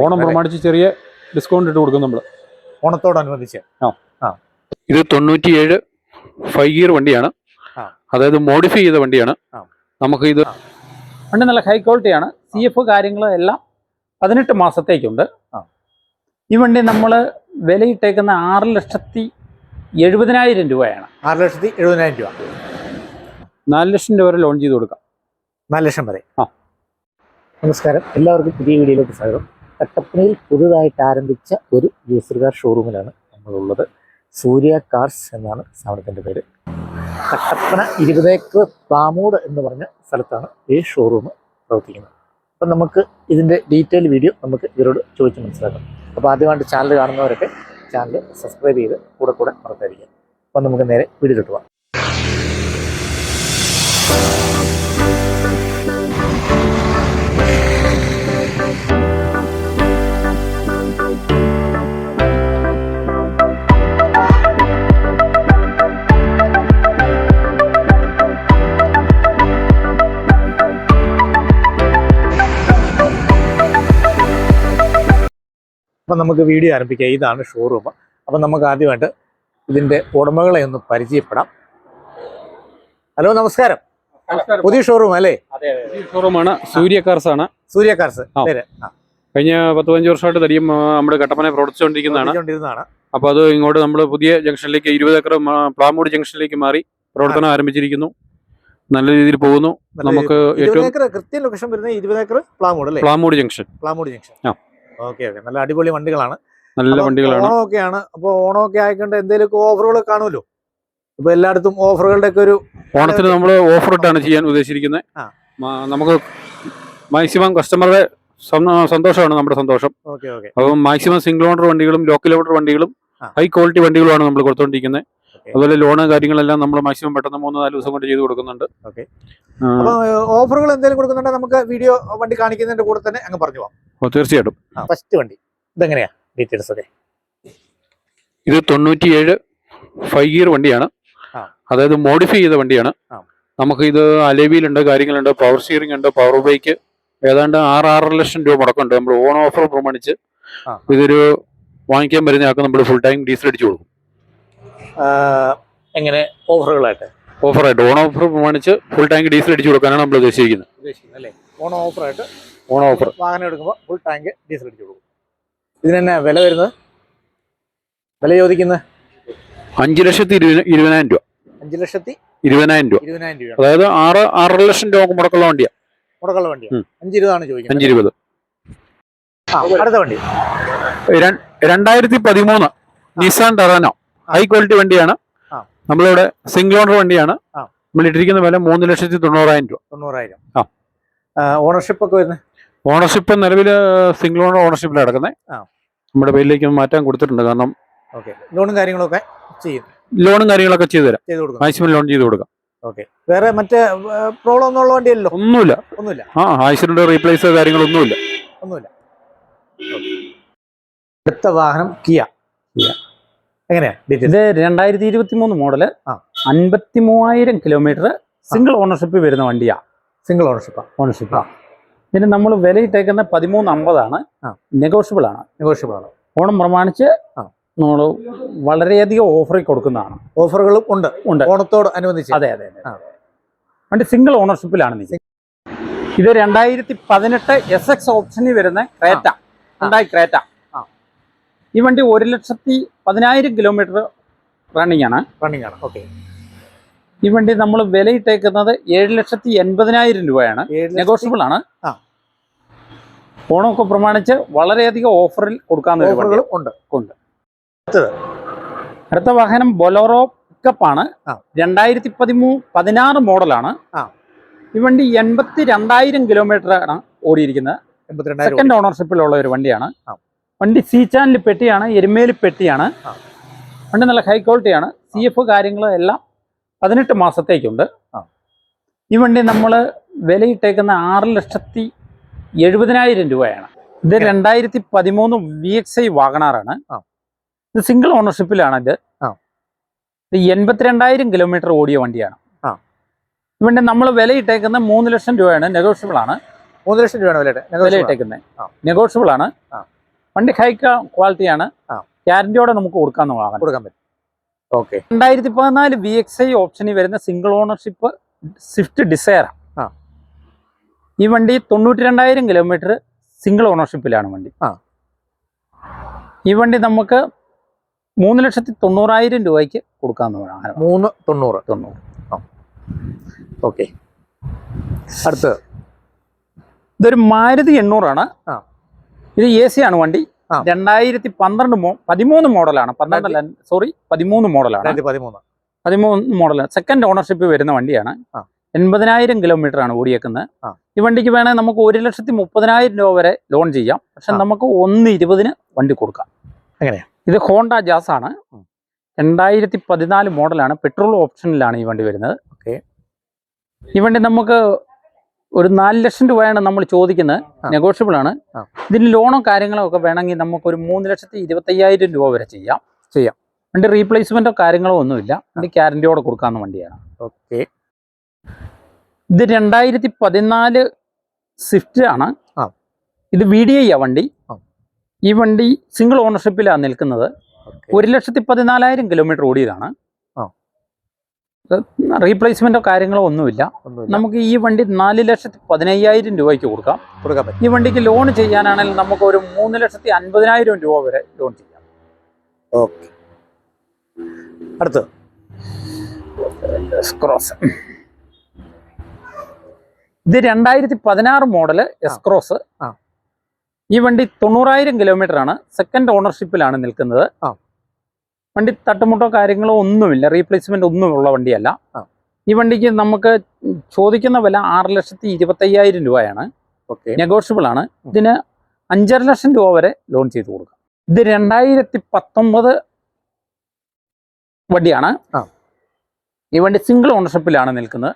ഓണം പ്രമാണിച്ച് ചെറിയ ഡിസ്കൗണ്ട് ഇട്ട് കൊടുക്കും നമ്മൾ ഓണത്തോടനുബന്ധിച്ച്. ഇത് തൊണ്ണൂറ്റിയേഴ് ഫൈവ് ഗിയർ വണ്ടിയാണ്. അതായത് മോഡിഫൈ ചെയ്ത വണ്ടിയാണ്. നമുക്ക് ഇത് വണ്ടി നല്ല ഹൈ ക്വാളിറ്റിയാണ് സി എഫ് കാര്യങ്ങൾ എല്ലാം പതിനെട്ട് മാസത്തേക്കുണ്ട്. ഈ വണ്ടി നമ്മൾ വിലയിട്ടേക്കുന്ന ആറ് ലക്ഷത്തി എഴുപതിനായിരം രൂപയാണ്. ആറ് ലക്ഷത്തി എഴുപതിനായിരം രൂപ. നാല് ലക്ഷം രൂപ വരെ ലോൺ ചെയ്ത് കൊടുക്കാം. നാല് ലക്ഷം വരെ. ആ. നമസ്കാരം. എല്ലാവർക്കും പുതിയ വീഡിയോയിലേക്ക് സ്വാഗതം. കട്ടപ്പനയിൽ പുതുതായിട്ട് ആരംഭിച്ച ഒരു യൂസർ കാർ ഷോറൂമിലാണ് നമ്മളുള്ളത്. സൂര്യ കാർസ് എന്നാണ് സ്ഥാപനത്തിന്റെ പേര്. കട്ടപ്പന ഇരുപത് ഏക്കർ പ്ലാമൂട് എന്ന് പറഞ്ഞ സ്ഥലത്താണ് ഈ ഷോറൂം പ്രവർത്തിക്കുന്നത്. അപ്പം നമുക്ക് ഇതിന്റെ ഡീറ്റെയിൽ വീഡിയോ നമുക്ക് ഇവരോട് ചോദിച്ച് മനസ്സിലാക്കാം. അപ്പോൾ ആദ്യമായിട്ട് ചാനൽ കാണുന്നവരൊക്കെ ചാനൽ സബ്സ്ക്രൈബ് ചെയ്ത് കൂടെ കൂടെ മറക്കാതിരിക്കാം അപ്പം നമുക്ക് നേരെ വീഡിയോ പോകാം അപ്പം നമുക്ക് വീഡിയോ ആരംഭിക്കാം. ഇതാണ് ഷോറൂം അപ്പം നമുക്ക് ആദ്യമായിട്ട് ഇതിന്റെ ഉടമകളെ ഒന്ന് പരിചയപ്പെടാം. ഹലോ നമസ്കാരം. പുതിയ ഷോറൂം അല്ലേ? ഷോറൂമാണ് സൂര്യ കാർസ് ആണ്. സൂര്യ കാർസ്. കഴിഞ്ഞ പത്ത് പതിനഞ്ച് വർഷമായിട്ട് തടിയും നമ്മുടെ കട്ടപ്പന പ്രവർത്തിച്ചുകൊണ്ടിരിക്കുന്നതാണ്. അപ്പൊ അത് ഇങ്ങോട്ട് നമ്മൾ പുതിയ ജംഗ്ഷനിലേക്ക് ഇരുപത് ഏക്കർ പ്ലാമൂട് ജംഗ്ഷനിലേക്ക് മാറി പ്രവർത്തനം ആരംഭിച്ചിരിക്കുന്നു. നല്ല രീതിയിൽ പോകുന്നു. നമുക്ക് ഏറ്റവും കൃത്യ ലൊക്കേഷൻ വരുന്നത് ഇരുപത് acre Plamoodu junction. Plamoodu junction. ആ. Okay okay. നല്ല അടിപൊളി വണ്ടികളാണ്. നല്ല വണ്ടികളാണ്. ഓണമൊക്കെയാണ്. അപ്പോൾ ഓണമൊക്കെ ആയിക്കൊണ്ട് എന്തെങ്കിലും ഓഫറുകൾ കാണുമല്ലോ? ഇപ്പൊ എല്ലായിടത്തും ഓഫറുകളുടെ ഒക്കെ ഒരു ഓണത്തിന് നമ്മൾ ഓഫർ ഇട്ടാണ് ചെയ്യാൻ ഉദ്ദേശിച്ചിരിക്കുന്നത്. നമുക്ക് മാക്സിമം കസ്റ്റമറുടെ സന്തോഷമാണ് നമ്മുടെ സന്തോഷം. അപ്പം മാക്സിമം സിംഗിൾ ഓണർ വണ്ടികളും ലോ കിലോമീറ്റർ വണ്ടികളും ഹൈ ക്വാളിറ്റി വണ്ടികളുമാണ് നമ്മൾ കൊടുത്തുകൊണ്ടിരിക്കുന്നത് ഓക്കെ. അതുപോലെ ലോണ് കാര്യങ്ങളെല്ലാം നമ്മൾ മാക്സിമം പെട്ടെന്ന് മൂന്ന് നാല് ദിവസം കൊണ്ട് ചെയ്ത് കൊടുക്കുന്നുണ്ട്. ഓഫറുകൾ എന്തെങ്കിലും കൊടുക്കുന്നുണ്ടെങ്കിൽ നമുക്ക് വീഡിയോ വണ്ടി കാണിക്കുന്നതിന്റെ കൂടെ തന്നെ അങ്ങ് പറഞ്ഞു അപ്പോൾ തീർച്ചയായിട്ടും. ഫസ്റ്റ് വണ്ടി. ഇതെങ്ങനെയാ ഡീറ്റെയിൽസ് ഒക്കെ? ഇത് തൊണ്ണൂറ്റിയേഴ് ഫൈവ് ഗിയർ വണ്ടിയാണ്. അതായത് മോഡിഫൈ ചെയ്ത വണ്ടിയാണ്. നമുക്ക് ഇത് അലേവിയിലുണ്ട് കാര്യങ്ങളുണ്ട് പവർ സ്റ്റിയറിംഗ് ഉണ്ട് പവർ ബൈക്ക് ഏതാണ്ട് ആറ് ആറര ലക്ഷം രൂപ മുടക്കമുണ്ട്. നമ്മൾ ഓൺ ഓഫർ പ്രമാണിച്ച് ഇതൊരു വാങ്ങിക്കാൻ വരുന്ന ആൾക്ക് നമ്മൾ ഫുൾ ടൈം ഡീസൽ അടിച്ചു കൊടുക്കും. എങ്ങനെ ഓഫറുകളായിട്ട്? ഓഫറായിട്ട്. ഓൺ ഓഫർ പ്രമാണിച്ച് ഫുൾ ടാങ്ക് ഡീസൽ അടിച്ചു കൊടുക്കാനാണ് നമ്മൾ ഉദ്ദേശിക്കുന്നത് ഓൺ അല്ലേ ഓണം ഓഫർ. വാഹനം എടുക്കുമ്പോൾ ഫുൾ ടാങ്ക് ഡീസൽ അടിച്ചു കൊടുക്കും. ഇതിന് തന്നെ വില വരുന്നത്? വില ചോദിക്കുന്നത്? അഞ്ച് ലക്ഷത്തി ഇരുപതി ഇരുപതിനായിരം രൂപ. അഞ്ച് ലക്ഷത്തി ഇരുപതിനായിരം രൂപ. ഇരുപതിനായിരം രൂപ അതായത് ആറ് ആറര ലക്ഷം രൂപ മുടക്കുള്ള വണ്ടിയാണ് മുടക്കുള്ള വണ്ടി അഞ്ചിരുപതാണ് ചോദിക്കുന്നത്. അഞ്ചിരുപത് ആ, അടുത്ത വണ്ടി. രണ്ടായിരത്തി പതിമൂന്ന് നിസാൻ ടറാനോ ഹൈ ക്വാളിറ്റി വണ്ടിയാണ്. നമ്മളിവിടെ സിംഗിൾ ഓണർ വണ്ടിയാണ്. നമ്മളിട്ടിരിക്കുന്ന നമ്മൾ ഇട്ടിരിക്കുന്ന വില മൂന്ന് ലക്ഷത്തി തൊണ്ണൂറായിരം രൂപ. തൊണ്ണൂറായിരം. ആ. ഓണർഷിപ്പ് ഒക്കെ വരുന്നത്? ഓണർഷിപ്പ് നിലവിൽ സിംഗിൾ ഓണർ ഓണർഷിപ്പിൽ കിടക്കുന്നത് ആ. നമ്മുടെ പേരിലേക്ക് മാറ്റാൻ കൊടുത്തിട്ടുണ്ട്. കാരണം ഓക്കെ. ലോണും കാര്യങ്ങളൊക്കെ ചെയ്യും. ലോണും കാര്യങ്ങളൊക്കെ ചെയ്തു തരാം. ചെയ്ത് കൊടുക്കും. മാക്സിമം ലോൺ ചെയ്ത് കൊടുക്കാം. ഓക്കെ. വേറെ മറ്റേ പ്രോബ്ലം ഒന്നും ഉള്ള വണ്ടിയല്ലോ ഒന്നുമില്ല. ഒന്നുമില്ല. ആ ആക്സിഡന്റ് റീപ്ലേസ് കാര്യങ്ങളൊന്നുമില്ല. ഒന്നുമില്ല. അടുത്ത വാഹനം കിയ കിയ. എങ്ങനെയാ? ഇത് രണ്ടായിരത്തി ഇരുപത്തി മൂന്ന് മോഡൽ ആ. അൻപത്തി മൂവായിരം കിലോമീറ്റർ സിംഗിൾ ഓണർഷിപ്പ് വരുന്ന വണ്ടിയാ. സിംഗിൾ ഓണർഷിപ്പാ ഓണർഷിപ്പ് ഇതിന് നമ്മൾ വിലയിട്ടേക്കുന്ന പതിമൂന്ന് അമ്പതാണ്. നെഗോഷ്യബിൾ ആണ്. നെഗോഷ്യബിൾ ആണ്. ഓണം പ്രമാണിച്ച് നമ്മൾ നമ്മൾ വളരെയധികം ഓഫറിൽ കൊടുക്കുന്നതാണ്. ഓഫറുകളും ഉണ്ട്. ഉണ്ട്. ഓണത്തോട് അനുബന്ധിച്ച്. അതെ അതെ അതെ. വണ്ടി സിംഗിൾ ഓണർഷിപ്പിലാണ് നീ ഇത്. രണ്ടായിരത്തി പതിനെട്ട് എസ് എക്സ് ഓപ്ഷനിൽ വരുന്ന ക്രേറ്റ. ഉണ്ടായി ക്രേറ്റ. ഈ വണ്ടി ഒരു ലക്ഷത്തി പതിനായിരം കിലോമീറ്റർ റണ്ണിങ് ആണ്. റണ്ണിങ് ആണ്. ഓക്കെ ഈ വണ്ടി നമ്മൾ വിലയിട്ടേക്കുന്നത് ഏഴ് ലക്ഷത്തി എൺപതിനായിരം രൂപയാണ്. നെഗോഷ്യബിൾ ആണ്. ഓണമൊക്കെ പ്രമാണിച്ച് വളരെയധികം ഓഫറിൽ കൊടുക്കാൻ ഉണ്ട്. ഉണ്ട്. അടുത്ത വാഹനം ബൊലോറോ പിക്കപ്പ് ആണ്. രണ്ടായിരത്തി പതിമൂ പതിനാറ് മോഡലാണ്. ഈ വണ്ടി എൺപത്തി രണ്ടായിരം കിലോമീറ്റർ ആണ് ഓടിയിരിക്കുന്നത്. സെക്കൻഡ് ഓണർഷിപ്പിലുള്ള ഒരു വണ്ടിയാണ്. വണ്ടി സി ചാനൽ പെട്ടിയാണ് എരുമേലി പെട്ടിയാണ്. വണ്ടി നല്ല ഹൈ ക്വാളിറ്റിയാണ് സി എഫ് കാര്യങ്ങൾ എല്ലാം പതിനെട്ട് മാസത്തേക്കുണ്ട്. ഈ വണ്ടി നമ്മൾ വിലയിട്ടേക്കുന്ന ആറ് ലക്ഷത്തി എഴുപതിനായിരം രൂപയാണ്. ഇത്. രണ്ടായിരത്തി പതിമൂന്ന് വി എക്സ് ഐ വാഗണാറാണ്. ഇത് സിംഗിൾ ഓണർഷിപ്പിലാണ് ഇത്. എൺപത്തിരണ്ടായിരം കിലോമീറ്റർ ഓടിയ വണ്ടിയാണ്. ഇവിടെ ഈ വണ്ടി നമ്മൾ വിലയിട്ടേക്കുന്ന മൂന്ന് ലക്ഷം രൂപയാണ്. നെഗോഷ്യബിൾ ആണ്. മൂന്ന് ലക്ഷം രൂപയാണ് വിലയിട്ടേക്കുന്നത് വില നെഗോഷ്യബിൾ ആണ്. വണ്ടി ഹൈ ക്വാളിറ്റിയാണ്. ഗ്യാരണ്ടിയോടെ നമുക്ക് കൊടുക്കാവുന്ന കൊടുക്കാൻ പറ്റും. ഓക്കെ. രണ്ടായിരത്തി പതിനാല് വി എക്സ് ഐ ഓപ്ഷനിൽ വരുന്ന സിംഗിൾ ഓണർഷിപ്പ് സ്വിഫ്റ്റ് ഡിസയർ ആ. ഈ വണ്ടി തൊണ്ണൂറ്റി രണ്ടായിരം കിലോമീറ്റർ സിംഗിൾ ഓണർഷിപ്പിലാണ് വണ്ടി. ആ. ഈ വണ്ടി നമുക്ക് മൂന്ന് ലക്ഷത്തി തൊണ്ണൂറായിരം രൂപയ്ക്ക് കൊടുക്കാവുന്നതാണ് മൂന്ന് തൊണ്ണൂറ്. തൊണ്ണൂറ്. ഓക്കെ. അടുത്തത് ഇതൊരു മാരുതി എണ്ണൂറാണ്. ആ. ഇത് എ സി ആണ് വണ്ടി. രണ്ടായിരത്തി പന്ത്രണ്ട് മോ പതിമൂന്ന് മോഡലാണ്. പന്ത്രണ്ടല്ല സോറി പതിമൂന്ന് മോഡലാണ്. പതിമൂന്ന് മോഡലാണ് സെക്കൻഡ് ഓണർഷിപ്പ് വരുന്ന വണ്ടിയാണ്. എൺപതിനായിരം കിലോമീറ്റർ ആണ് ഓടിയേക്കുന്നത് ഈ വണ്ടിക്ക് വേണേൽ നമുക്ക് ഒരു ലക്ഷത്തി മുപ്പതിനായിരം രൂപ വരെ ലോൺ ചെയ്യാം. പക്ഷെ. നമുക്ക് ഒന്ന് ഇരുപതിന് വണ്ടി കൊടുക്കാം? ഇത് ഹോണ്ട ജാസ് ആണ്. രണ്ടായിരത്തി പതിനാല് മോഡലാണ്. പെട്രോൾ ഓപ്ഷനിലാണ് ഈ വണ്ടി വരുന്നത്. ഓക്കെ. ഈ വണ്ടി നമുക്ക് ഒരു നാല് ലക്ഷം രൂപയാണ് നമ്മൾ ചോദിക്കുന്നത്. നെഗോഷ്യബിൾ ആണ്. ഇതിന് ലോണോ കാര്യങ്ങളോ ഒക്കെ വേണമെങ്കിൽ നമുക്ക് ഒരു മൂന്ന് ലക്ഷത്തി ഇരുപത്തയ്യായിരം രൂപ വരെ ചെയ്യാം. ചെയ്യാം. വണ്ടി റീപ്ലേസ്മെന്റോ കാര്യങ്ങളോ ഒന്നുമില്ല. വണ്ടി ഗ്യാരണ്ടിയോടെ കൊടുക്കാവുന്ന വണ്ടിയാണ്. ഓക്കെ. ഇത് രണ്ടായിരത്തി പതിനാല് സ്വിഫ്റ്റ് ആണ് ഇത് വി ഡി ഐ ആ വണ്ടി. ഈ വണ്ടി സിംഗിൾ ഓണർഷിപ്പിലാണ് നിൽക്കുന്നത്. ഒരു ലക്ഷത്തി പതിനാലായിരം കിലോമീറ്റർ ഓടിയതാണ്. റീപ്ലേസ്മെന്റോ കാര്യങ്ങളോ ഒന്നുമില്ല. നമുക്ക് ഈ വണ്ടി നാല് ലക്ഷത്തി പതിനയ്യായിരം രൂപയ്ക്ക് കൊടുക്കാം. കൊടുക്കാൻ പറ്റും. ഈ വണ്ടിക്ക് ലോൺ ചെയ്യാനാണെങ്കിൽ നമുക്ക് ഒരു മൂന്ന് ലക്ഷത്തി അൻപതിനായിരം രൂപ വരെ ലോൺ ചെയ്യാം. ഓക്കെ. അടുത്ത് എസ്ക്രോസ് ഇത് രണ്ടായിരത്തി പതിനാറ് മോഡൽ എസ്ക്രോസ്. ഈ വണ്ടി തൊണ്ണൂറായിരം കിലോമീറ്റർ ആണ്. സെക്കൻഡ് ഓണർഷിപ്പിലാണ് നിൽക്കുന്നത്. ആ. വണ്ടി തട്ടുമുട്ടോ കാര്യങ്ങളോ ഒന്നുമില്ല. റീപ്ലേസ്മെന്റ് ഒന്നുമുള്ള വണ്ടിയല്ല. ഈ വണ്ടിക്ക് നമുക്ക് ചോദിക്കുന്ന വില ആറ് ലക്ഷത്തി ഇരുപത്തയ്യായിരം രൂപയാണ്. നെഗോഷ്യബിൾ ആണ്. ഇതിന് അഞ്ചര ലക്ഷം രൂപ വരെ ലോൺ ചെയ്ത് കൊടുക്കാം. ഇത് രണ്ടായിരത്തി പത്തൊമ്പത് വണ്ടിയാണ് ഈ വണ്ടി സിംഗിൾ ഓണർഷിപ്പിലാണ് നിൽക്കുന്നത്.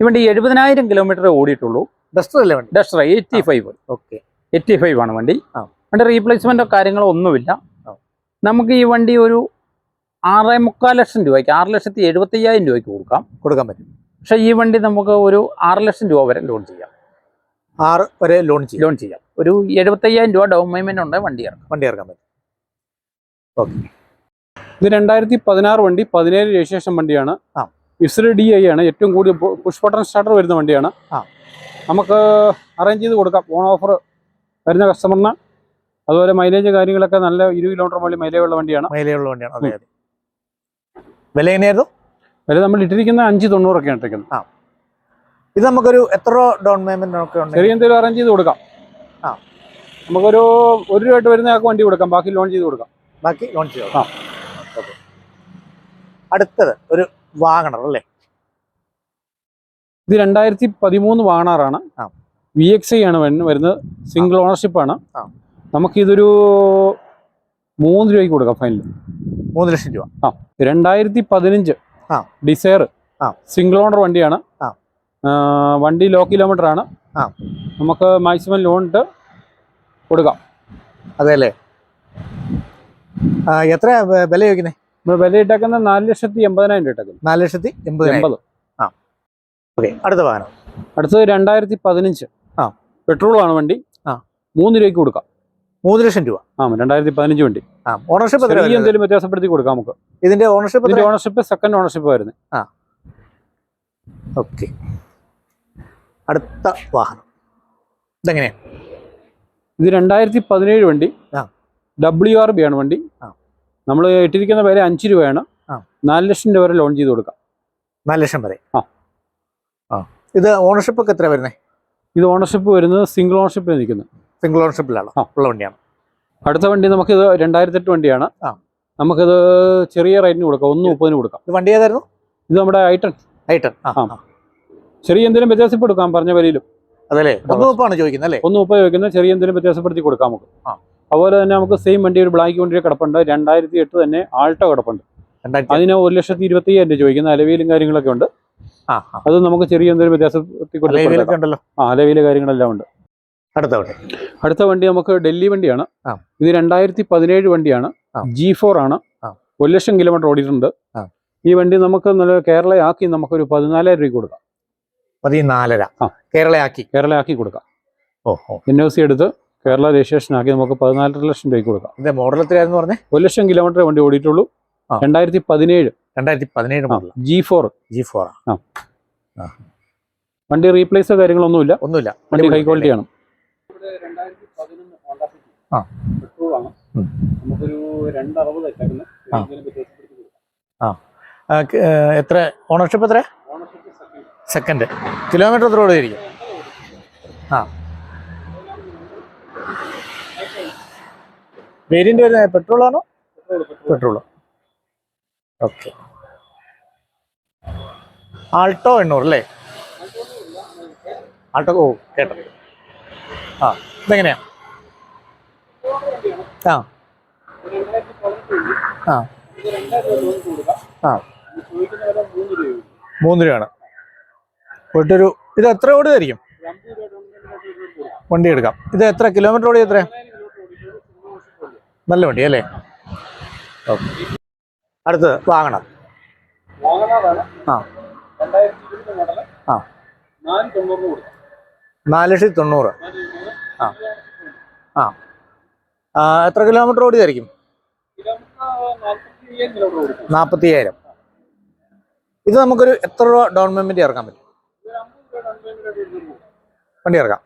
ഈ വണ്ടി എഴുപതിനായിരം കിലോമീറ്റർ ഓടിയിട്ടുള്ളൂ. ഡസ്റ്റർ അല്ലേ വണ്ടി? Duster eighty five okay. Eighty five ആണ് വണ്ടി. വണ്ടി റീപ്ലേസ്മെന്റോ കാര്യങ്ങളോ ഒന്നുമില്ല. നമുക്ക് ഈ വണ്ടി ഒരു ആറേ മുക്കാൽ ലക്ഷം രൂപയ്ക്ക് ആറ് ലക്ഷത്തി എഴുപത്തി അയ്യായിരം രൂപയ്ക്ക് കൊടുക്കാം. കൊടുക്കാൻ പറ്റും. പക്ഷേ ഈ വണ്ടി നമുക്ക് ഒരു ആറ് ലക്ഷം രൂപ വരെ ലോൺ ചെയ്യാം. ആറ് വരെ ലോൺ ചെയ്യാം. ലോൺ ചെയ്യാം. ഒരു എഴുപത്തയ്യായിരം രൂപ ഡൗൺ പേയ്മെന്റ് ഉണ്ട് വണ്ടി ഇറക്കാം. വണ്ടി ഇറക്കാൻ പറ്റും. ഓക്കെ. ഇത് രണ്ടായിരത്തി പതിനാറ് വണ്ടി പതിനേഴ് രജിസ്ട്രേഷൻ വണ്ടിയാണ്. ആ. ഇസ്ര ഡി ഐ ആണ് ഏറ്റവും കൂടുതൽ പുഷ് ബട്ടൺ സ്റ്റാർട്ടർ വരുന്ന വണ്ടിയാണ്. ആ. നമുക്ക് അറേഞ്ച് ചെയ്ത് കൊടുക്കാം. ഓൺ ഓഫർ വരുന്ന കസ്റ്റമറിന് അതുപോലെ മൈലേജ് കാര്യങ്ങളൊക്കെ നല്ല ഇരുപത് കിലോമീറ്റർ മുകളിൽ മൈലേജുള്ള വണ്ടിയാണ്. മൈലേജുള്ള വണ്ടിയാണ്. അതെ അതെ. വില എങ്ങനെയായിരുന്നു? വില നമ്മൾ ഇട്ടിരിക്കുന്ന അഞ്ച് തൊണ്ണൂറൊക്കെയാണ് ഇട്ടിരിക്കുന്നത് ആ. ഇത് നമുക്കൊരു എത്ര ഡൗൺ പേയ്മെന്റ് ഒക്കെ ഉണ്ട് ചെറിയ എന്തെങ്കിലും അറേഞ്ച് ചെയ്ത് കൊടുക്കാം. ആ. നമുക്കൊരു ഒരു രൂപയായിട്ട് വരുന്ന ആൾക്ക് വണ്ടി കൊടുക്കാം. ബാക്കി ലോൺ ചെയ്ത് കൊടുക്കാം. ബാക്കി ലോൺ ചെയ്ത് ആ. ഓക്കെ. അടുത്തത് ഒരു വാഗണർ അല്ലേ? ഇത് രണ്ടായിരത്തി പതിമൂന്ന് വാഗണറാണ്. ആ. വി എക്സ് ഐ ആണ് വരുന്നത്. സിംഗിൾ ഓണർഷിപ്പ് ആണ്. ആ. നമുക്കിതൊരു മൂന്ന് രൂപയ്ക്ക് കൊടുക്കാം ഫൈനൽ മൂന്ന് ലക്ഷം രൂപ. ആ രണ്ടായിരത്തി പതിനഞ്ച് ആ. ഡിസയർ ആ. സിംഗിൾ ഓണർ വണ്ടിയാണ്. ആ. ആ, വണ്ടി ലോ കിലോമീറ്റർ ആണ്. ആ. നമുക്ക് മാക്സിമം ലോൺ ഇട്ട് കൊടുക്കാം. അതെ അല്ലേ എത്ര വില ചോദിക്കുന്നത് നമ്മൾ വില ഇട്ടേക്കുന്നത് നാല് ലക്ഷത്തി എൺപതിനായിരം രൂപ ഇട്ടേക്കുന്നത് നാല് ലക്ഷത്തി എൺപത്. എൺപത് ഓക്കെ അടുത്ത വാഹനം. അടുത്തത് രണ്ടായിരത്തി പതിനഞ്ച് ആ. പെട്രോളാണ് വണ്ടി. ആ. മൂന്ന് രൂപയ്ക്ക് കൊടുക്കാം. മൂന്ന് ലക്ഷം രൂപ. ആ രണ്ടായിരത്തി പതിനഞ്ച് വണ്ടി. ആ ഓണർഷിപ്പ്? എന്തെങ്കിലും വ്യത്യാസപ്പെടുത്തി കൊടുക്കാം നമുക്ക്. ഇതിന്റെ ഓണർഷിപ്പ് ഇതിന്റെ ഓണർഷിപ്പ് സെക്കൻഡ് ഓണർഷിപ്പ് ആയിരുന്നു. ആ. ഓക്കെ അടുത്ത വാഹനം. ഇതെങ്ങനെയാ? ഇത് രണ്ടായിരത്തി പതിനേഴ് വണ്ടി. ആ. ഡബ്ല്യു ആർ ബി ആണ് വണ്ടി. ആ. നമ്മൾ ഇട്ടിരിക്കുന്ന വില അഞ്ച് രൂപയാണ്. നാല് ലക്ഷം രൂപ വരെ ലോൺ ചെയ്ത് കൊടുക്കാം. നാല് ലക്ഷം വരെ? ആ. ആ. ഇത് ഓണർഷിപ്പ് ഒക്കെ എത്ര വരുന്നത് ഇത് ഓണർഷിപ്പ് വരുന്നത് സിംഗിൾ ഓണർഷിപ്പിൽ നിൽക്കുന്നത് സിംഗിൾ ഓണർഷിപ്പിലാണ്. ഉള്ള വണ്ടിയാണ്. അടുത്ത വണ്ടി നമുക്കിത് രണ്ടായിരത്തി എട്ട് വണ്ടിയാണ്. ആ. നമുക്കിത് ചെറിയ റേറ്റിന് കൊടുക്കാം. ഒന്ന് മുപ്പതിന് കൊടുക്കാം. ഇത് വണ്ടി ഏതായിരുന്നു? ഇത് നമ്മുടെ ഐട്ടൺ ഐട്ടൺ ആ. ചെറിയ എന്തെങ്കിലും വ്യത്യാസപ്പെടുക്കാം കൊടുക്കാം പറഞ്ഞ വിലയിലും. അതല്ലേ? ഒന്ന് മുപ്പാണ് ചോദിക്കുന്നത് അല്ലേ? ഒന്ന് മുപ്പത് ചോദിക്കുന്നത് ചെറിയ എന്തെങ്കിലും വ്യത്യാസപ്പെടുത്തി കൊടുക്കാം നമുക്ക്. ആ. അതുപോലെ തന്നെ നമുക്ക് സെയിം വണ്ടി ഒരു ബ്ലാക്ക് വണ്ടി കിടപ്പുണ്ട്. രണ്ടായിരത്തി എട്ട് തന്നെ ആൾട്ടോ കിടപ്പുണ്ട്. അതിന് ഒരു ലക്ഷത്തി ഇരുപത്തി അയ്യായിരം രൂപ ചോദിക്കുന്ന അലവിയിലും കാര്യങ്ങളൊക്കെ ഉണ്ട്. അത് നമുക്ക് ചെറിയ എന്തെങ്കിലും വ്യത്യാസപ്പെടുത്തി കൊടുക്കാം. ആ അലവിയിലെ കാര്യങ്ങളെല്ലാം ഉണ്ട്. അടുത്ത വണ്ടി. അടുത്ത വണ്ടി നമുക്ക് ഡൽഹി വണ്ടിയാണ്. ഇത് രണ്ടായിരത്തി പതിനേഴ് വണ്ടിയാണ്. ആ. ജി ഫോർ ആണ്. ആ. ഒരു ലക്ഷം കിലോമീറ്റർ ഓടിയിട്ടുണ്ട്. ഈ വണ്ടി നമുക്ക് നല്ല കേരളയാക്കി നമുക്കൊരു പതിനാലായിരം രൂപ കൊടുക്കാം. പതിനാലര. ആ. കേരളയാക്കി. കേരളയാക്കി കൊടുക്കാം. എൻ ഒ സി എടുത്ത് കേരള രജിസ്ട്രേഷൻ ആക്കി നമുക്ക് പതിനാലര ലക്ഷം രൂപയ്ക്ക് കൊടുക്കാം. ഇതിന്റെ മോഡൽ എത്രയായിരുന്നു പറഞ്ഞേ? ഒരു ലക്ഷം കിലോമീറ്റർ വണ്ടി ഓടിയിട്ടുള്ളൂ. ആ. രണ്ടായിരത്തി പതിനേഴ് രണ്ടായിരത്തി പതിനേഴ് model G four G four വണ്ടി റീപ്ലേസോ കാര്യങ്ങളൊന്നുമില്ല. ഒന്നുമില്ല. വണ്ടി ഹൈ ക്വാളിറ്റി ആ. നമുക്കൊരു രണ്ടറുപത് എത്ര? ഓണർഷിപ്പ് എത്ര? സെക്കൻഡ്. കിലോമീറ്റർ എത്ര ഓടിയിരിക്കും ആ. വേരിയന്റ് വരുന്നത് പെട്രോൾ ആണോ പെട്രോൾ ഓക്കെ. ആൾട്ടോ എണ്ണൂറ് അല്ലേ? ആൾട്ടോ ഓ കേട്ടോ. ആ ഇതെങ്ങനെയാ? ആ. ആ. ആ. മൂന്ന് രൂപയാണ്. പോയിട്ടൊരു ഇത് എത്ര ഓടുമായിരിക്കും വണ്ടി എടുക്കാം. ഇത് എത്ര? കിലോമീറ്റർ ഓടി എത്ര നല്ല വണ്ടി അല്ലേ? ഓക്കെ അടുത്തത് വാങ്ങണം. ആ. ആ. നാല് ലക്ഷത്തി തൊണ്ണൂറ്. ആ. ആ, എത്ര കിലോമീറ്റർ ഓടിയതായിരിക്കും? നാൽപ്പത്തി ഇത് നമുക്കൊരു എത്ര രൂപ ഡൗൺ പേയ്മെന്റ് ഇറക്കാൻ പറ്റും? വണ്ടി ഇറക്കാം.